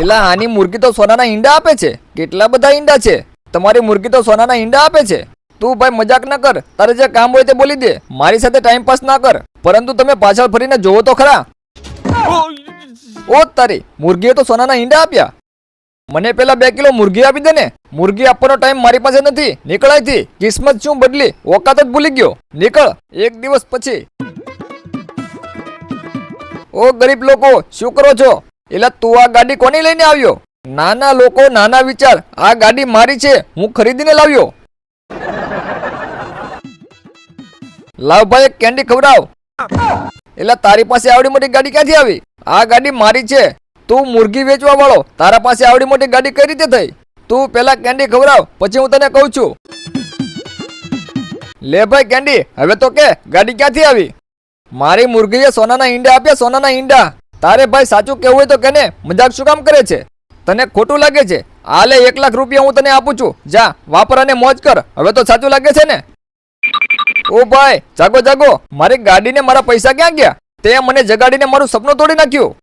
એલા, આની મુર્ગી તો સોનાના ઈંડા આપે છે. કેટલા બધા ઈંડા છે? તમારી મુર્ગી તો સોનાના ઈંડા આપે છે. તું ભાઈ મજાક ના કર. તારે જે કામ હોય તે બોલી દે. મારી સાથે ટાઈમ પાસ ના કર. પરંતુ તમે પાછળ ફરીને જોવો તો ખરા. ઓ તારી, મુર્ગીએ તો સોનાના ઈંડા આપ્યા. મને પેલા બે કિલો મુર્ગી આપી દે ને. મુર્ગી આપવાનો ટાઈમ મારી પાસે નથી. નીકળાયથી. કિસ્મત શું બદલી? ઓકાત જ ભૂલી ગયો. નીકળ. એક દિવસ પછી. ઓ ગરીબ લોકો, શું કરો છો? એલા, તું આ ગાડી કોની લઈને આવ્યો? નાના લોકો, નાના વિચાર. આ ગાડી મારી છે, હું ખરીદીને લાવ્યો. લાવભાઈ એક કેન્ડી ખવડાવ. એટલે તારી પાસે આવડી મોટી ગાડી ક્યાંથી આવી? આ ગાડી મારી છે. તું મુરગી વેચવા વાળો. તારા પાસે આવડી મોટી ગાડી કઈ રીતે થઈ? તું પેલા કેન્ડી ખવડાવ, પછી હું તને કહું છું. લે ભાઈ કેન્ડી હવે તો કે, ગાડી ક્યાંથી આવી? મારી મુરગીએ સોનાના ઈંડા આપ્યા, સોનાના ઈંડા. તારે ભાઈ સાચું કેવું હોય તો કેને મજાક શું કામ કરે છે? તને ખોટું લાગે છે? હાલે એક લાખ રૂપિયા હું તને આપું છું. જા વાપર અને મોજ કર. હવે તો સાચું લાગે છે ને? ઓ ભાઈ, જાગો જાગો. મારી ગાડીને મારા પૈસા ક્યાં ગયા? તે મને જગાડીને મારું સપનું તોડી નાખ્યું.